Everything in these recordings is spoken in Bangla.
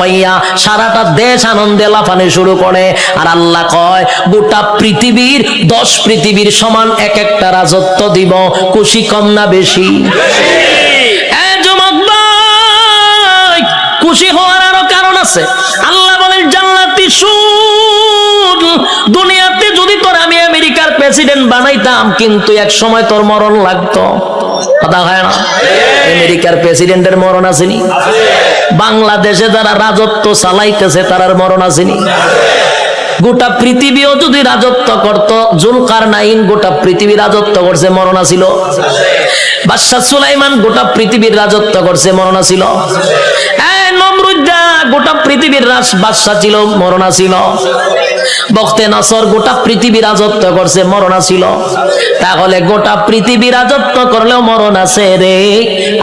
পাইয়া সারাটা দেশ আনন্দে লাফানো শুরু করে। আর আল্লাহ কয়, গোটা পৃথিবীর, দশ পৃথিবীর সমান এক একটা রাজত্ব দিব। খুশি কম না বেশি? খুশি হওয়ার আরও কারণ আছে। আল্লাহ বলেন, জান্নাতি শুন দুনিয়াতে যদি তোর আমি আমেরিকার প্রেসিডেন্ট বানাইতাম, কিন্তু এক সময় তোর মরণ লাগতো। কথা হয় না? আমেরিকার প্রেসিডেন্টের মরণ আসেনি? বাংলাদেশে যারা রাজত্ব চালাইতেছে, তারার মরণ আসেনি গোটা পৃথিবীও যদি রাজত্ব করত জুলকার নাইন গোটা পৃথিবী রাজত্ব করছে, মরণা ছিল বাদশাহ সুলাইমান গোটা পৃথিবীর রাজত্ব করছে, মরণা ছিল গোটা পৃথিবীর রাজ বাদশাহ ছিল, মরণা ছিল বক্তে নাসর গোটা পৃথিবী রাজত্ব করছে, মরণ ছিল তাহলে গোটা পৃথিবী রাজত্ব করলেও মরণ আছে রে।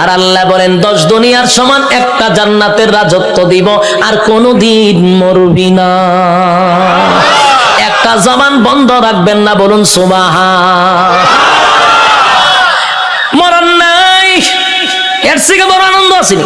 আর আল্লাহ বলেন, দশ দুনিয়ার সমান একটা জান্নাতের রাজত্ব দিব, আর কোনোদিন মরবি না। একটা জবান বন্ধ রাখবেন না, বলুন সুবাহা মরণ নাই। এর থেকে বড় আনন্দ আসেনি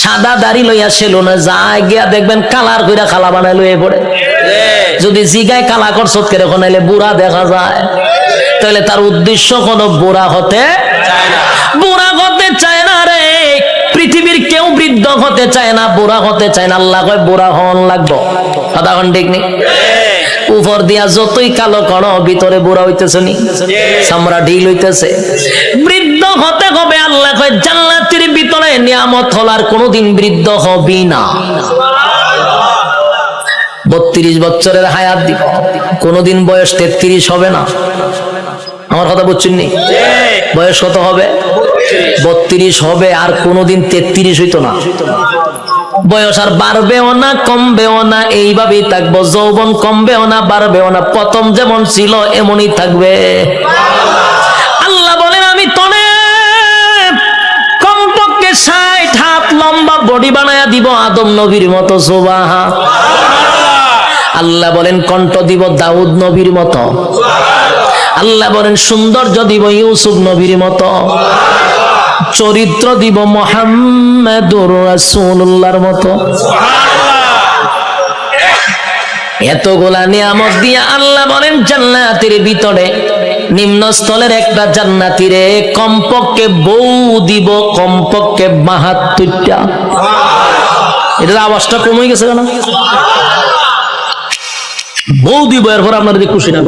সাদা দাড়ি লইয়া ছিল না যায় গিয়া দেখবেন কালার কইরা খালা বানাই লইয়ে পড়ে। যদি জিগায় কালা করছত কেরে নাইলে বুড়া দেখা যায়। তাহলে তার উদ্দেশ্য কোনো বুড়া হতে বুড়া হতে চায় না রে। পৃথিবীর কেউ বৃদ্ধ হতে চায় না বুড়া হতে চায় না। আল্লাহ কয় বুড়া হন লাগবো। কথা কোন ঠিক নেই উপর দিয়া যতই কালো করো ভিতরে বুড়া হইতেছে নি। চামড়া ঢিল হইতেছে। বৃদ্ধ হতে হবে আল্লাহ কয় জান্নাতের নিয়ামত হলার কোনোদিন বৃদ্ধ হবি না। বত্রিশ বছরের হায়াত দিব। কোনোদিন বয়স তেত্রিশ হবে না। আমার কথা বুঝছেন নি? বয়স কত হবে? বত্রিশ হবে আর কোনোদিন তেত্রিশ হইতো না। বয়স আর বাড়বেও না, কমবেও না, এইভাবেই থাকব। যৌবন কমবেও না, বাড়বেও না। প্রথম যেমন ছিল, এমনই থাকবে। দিব আদম নবীর মতো সোবাহা আল্লাহ বলেন, কণ্ঠ দিব দাউদ নবীর মতো। আল্লাহ বলেন, সৌন্দর্য দিব ইউসুফ নবীর মতো। চরিত্র দিব মোহাম্মদুর রাসূলুল্লাহর মতো। এতগুলা নিয়ামত দিয়া আল্লাহ বলেন, জান্নাতের ভিতরে নিম্ন স্থলের একটা জান্নাতিরে কমপক্ষে বউ দিব, কমপক্ষে বাহাত্তরটা। এটার আওয়াজটা কমে গেছে কেন? বউ দিব, এরপর আপনারা খুশি না